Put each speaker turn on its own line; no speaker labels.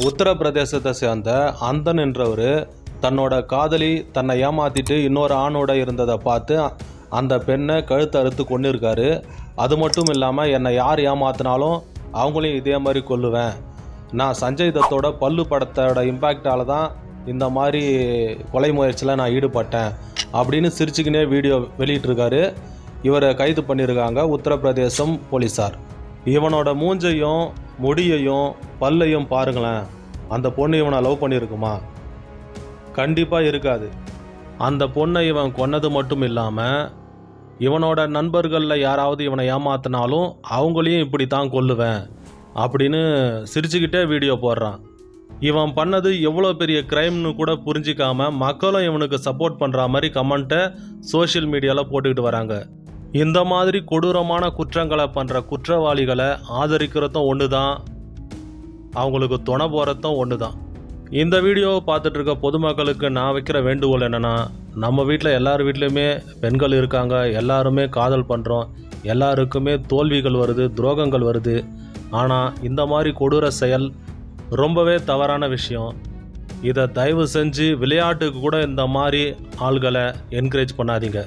உத்தரப்பிரதேசத்தை சேர்ந்த அந்தன் என்றவர் தன்னோட காதலி தன்னை ஏமாத்திட்டு இன்னொரு ஆணோட இருந்ததை பார்த்து அந்த பெண்ணை கழுத்து அறுத்து கொண்டிருக்காரு அது மட்டும் இல்லாமல் என்னை யார் ஏமாத்தினாலும் அவங்களையும் இதே மாதிரி கொல்லுவேன். நான் சஞ்சய் தத்தோட பல்லு படத்தோட இம்பேக்டால தான் இந்த மாதிரி கொலை முயற்சியில் நான் ஈடுபட்டேன் அப்படின்னு சிரிச்சுக்கினே வீடியோ வெளியிட்டிருக்காரு. இவரை கைது பண்ணியிருக்காங்க உத்தரப்பிரதேசம் போலீஸார் இவனோட மூஞ்சையும் முடியையும் பல்லையும் பாருங்களேன். அந்த பொண்ணு இவனை லவ் பண்ணியிருக்குமா? கண்டிப்பாக இருக்காது. அந்த பொண்ணை இவன் கொன்னது மட்டும் இல்லாமல் இவனோட நண்பர்களில் யாராவது இவனை ஏமாத்தினாலும் அவங்களையும் இப்படி தான் கொல்லுவேன் அப்படின்னு சிரிச்சுக்கிட்டே வீடியோ போடுறான். இவன் பண்ணது எவ்வளோ பெரிய க்ரைம்னு கூட புரிஞ்சிக்காம மக்களும் இவனுக்கு சப்போர்ட் பண்ணுற மாதிரி கமெண்ட்டை சோஷியல் மீடியாவில் போட்டுக்கிட்டு வராங்க. இந்த மாதிரி கொடூரமான குற்றங்களை பண்ணுற குற்றவாளிகளை ஆதரிக்கிறதும் ஒன்று தான் அவங்களுக்கு துணை போகிறதும் ஒன்று தான் இந்த வீடியோவை பார்த்துட்டு இருக்க பொதுமக்களுக்கு நான் வைக்கிற வேண்டுகோள் என்னென்னா நம்ம வீட்டில் எல்லார் வீட்லேயுமே பெண்கள் இருக்காங்க எல்லாருமே காதல் பண்ணுறோம் எல்லாருக்குமே தோல்விகள் வருது துரோகங்கள் வருது. ஆனால் இந்த மாதிரி கொடூர செயல் ரொம்பவே தவறான விஷயம். இதை தயவு செஞ்சு விளையாட்டுக்கு கூட இந்த மாதிரி ஆள்களை என்கரேஜ் பண்ணாதீங்க.